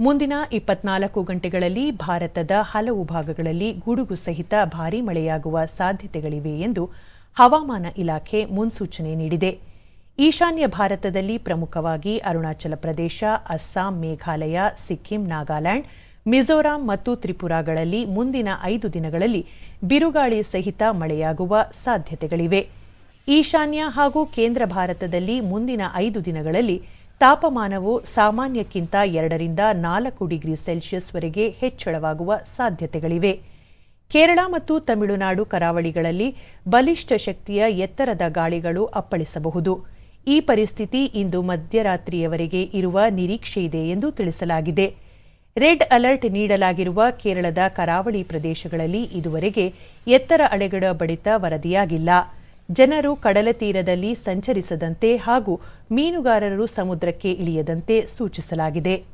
ಮುಂದಿನ ಇಪ್ಪತ್ನಾಲ್ಕು ಗಂಟೆಗಳಲ್ಲಿ ಭಾರತದ ಹಲವು ಭಾಗಗಳಲ್ಲಿ ಗುಡುಗು ಸಹಿತ ಭಾರೀ ಮಳೆಯಾಗುವ ಸಾಧ್ಯತೆಗಳಿವೆ ಎಂದು ಹವಾಮಾನ ಇಲಾಖೆ ಮುನ್ಸೂಚನೆ ನೀಡಿದೆ. ಈಶಾನ್ಯ ಭಾರತದಲ್ಲಿ ಪ್ರಮುಖವಾಗಿ ಅರುಣಾಚಲ ಪ್ರದೇಶ, ಅಸ್ಸಾಂ, ಮೇಘಾಲಯ, ಸಿಕ್ಕಿಂ, ನಾಗಾಲ್ಯಾಂಡ್, ಮಿಜೋರಾಂ ಮತ್ತು ತ್ರಿಪುರಾಗಳಲ್ಲಿ ಮುಂದಿನ ಐದು ದಿನಗಳಲ್ಲಿ ಬಿರುಗಾಳಿ ಸಹಿತ ಮಳೆಯಾಗುವ ಸಾಧ್ಯತೆಗಳಿವೆ. ಈಶಾನ್ಯ ಹಾಗೂ ಕೇಂದ್ರ ಭಾರತದಲ್ಲಿ ಮುಂದಿನ ಐದು ದಿನಗಳಲ್ಲಿ ತಾಪಮಾನವು ಸಾಮಾನ್ಯಕ್ಕಿಂತ ಎರಡರಿಂದ ನಾಲ್ಕು ಡಿಗ್ರಿ ಸೆಲ್ಸಿಯಸ್ವರೆಗೆ ಹೆಚ್ಚಳವಾಗುವ ಸಾಧ್ಯತೆಗಳಿವೆ. ಕೇರಳ ಮತ್ತು ತಮಿಳುನಾಡು ಕರಾವಳಿಗಳಲ್ಲಿ ಬಲಿಷ್ಠ ಶಕ್ತಿಯ ಎತ್ತರದ ಗಾಳಿಗಳು ಅಪ್ಪಳಿಸಬಹುದು. ಈ ಪರಿಸ್ಥಿತಿ ಇಂದು ಮಧ್ಯರಾತ್ರಿಯವರೆಗೆ ಇರುವ ನಿರೀಕ್ಷೆಯಿದೆ ಎಂದು ತಿಳಿಸಲಾಗಿದೆ. ರೆಡ್ ಅಲರ್ಟ್ ನೀಡಲಾಗಿರುವ ಕೇರಳದ ಕರಾವಳಿ ಪ್ರದೇಶಗಳಲ್ಲಿ ಇದುವರೆಗೆ ಎತ್ತರ ಅಲೆಗಳ ಬಡಿತ ವರದಿಯಾಗಿಲ್ಲ. ಜನರು ಕಡಲ ತೀರದಲ್ಲಿ ಸಂಚರಿಸದಂತೆ ಹಾಗೂ ಮೀನುಗಾರರು ಸಮುದ್ರಕ್ಕೆ ಇಳಿಯದಂತೆ ಸೂಚಿಸಲಾಗಿದೆ.